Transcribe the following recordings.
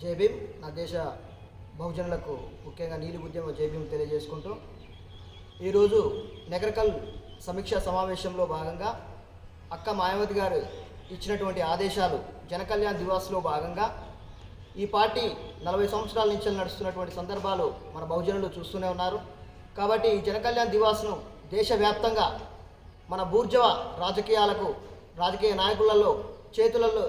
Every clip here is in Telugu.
జై నా దేశ బహుజనులకు ముఖ్యంగా నీలి ఉద్యమం జై తెలియజేసుకుంటూ ఈరోజు నెగరకల్ సమీక్షా సమావేశంలో భాగంగా అక్క మాయావతి గారు ఇచ్చినటువంటి ఆదేశాలు జనకళ్యాణ్ దివాస్లో భాగంగా ఈ పార్టీ నలభై సంవత్సరాల నుంచి నడుస్తున్నటువంటి సందర్భాలు మన బహుజనులు చూస్తూనే ఉన్నారు. కాబట్టి ఈ జనకళ్యాణ్ దివాస్ను దేశవ్యాప్తంగా మన బూర్జవ రాజకీయాలకు రాజకీయ నాయకులలో చేతులలో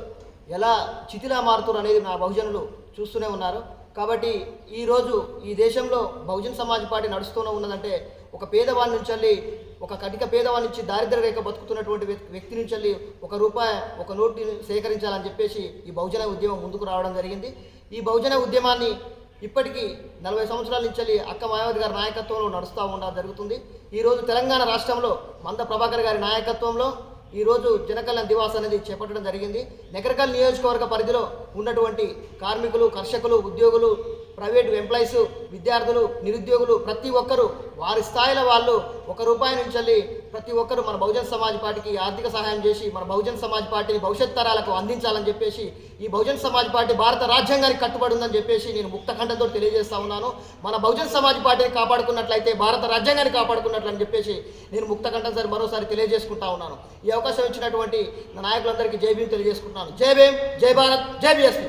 ఎలా చితిలా మారుతారు అనేది నా బహుజనులు చూస్తూనే ఉన్నారు. కాబట్టి ఈరోజు ఈ దేశంలో బహుజన్ సమాజ్ పార్టీ నడుస్తూనే ఉన్నదంటే ఒక పేదవాడి నుంచి వెళ్ళి ఒక కటిక పేదవాడి నుంచి దారిద్ర్య రేఖ బతుకుతున్నటువంటి వ్యక్- వ్యక్తి నుంచి వెళ్ళి ఒక రూపాయి ఒక నోటుని సేకరించాలని చెప్పేసి ఈ బహుజన ఉద్యమం ముందుకు రావడం జరిగింది. ఈ బహుజన ఉద్యమాన్ని ఇప్పటికీ నలభై సంవత్సరాల నుంచి వెళ్ళి అక్క మాయావతి గారి నాయకత్వంలో నడుస్తూ ఉండడం జరుగుతుంది. ఈరోజు తెలంగాణ రాష్ట్రంలో మంద ప్రభాకర్ గారి నాయకత్వంలో ఈరోజు జనకల్యాణ దివాస్ అనేది చేపట్టడం జరిగింది. నెకరకల్ నియోజకవర్గ పరిధిలో ఉన్నటువంటి కార్మికులు కర్షకులు ఉద్యోగులు ప్రైవేటు ఎంప్లాయీస్ విద్యార్థులు నిరుద్యోగులు ప్రతి ఒక్కరూ వారి స్థాయిలో వాళ్ళు ఒక రూపాయి నుంచి వెళ్ళి ప్రతి ఒక్కరూ మన బహుజన్ సమాజ్ పార్టీకి ఆర్థిక సహాయం చేసి మన బహుజన్ సమాజ్ పార్టీని భవిష్యత్ తరాలకు అందించాలని చెప్పేసి ఈ బహుజన్ సమాజ్ పార్టీ భారత రాజ్యాంగానికి కట్టుబడి ఉందని చెప్పేసి నేను ముక్త ఖండంతో తెలియజేస్తా ఉన్నాను. మన బహుజన్ సమాజ్ పార్టీని కాపాడుకున్నట్లయితే భారత రాజ్యాంగాన్ని కాపాడుకున్నట్లు అని చెప్పేసి నేను ముక్త ఖండం సార్ మరోసారి తెలియజేసుకుంటా ఉన్నాను. ఈ అవకాశం ఇచ్చినటువంటి నాయకులందరికీ జై భీమ్ తెలియజేసుకుంటున్నాను. జై భీం జై భారత్ జై బీఎస్పీ.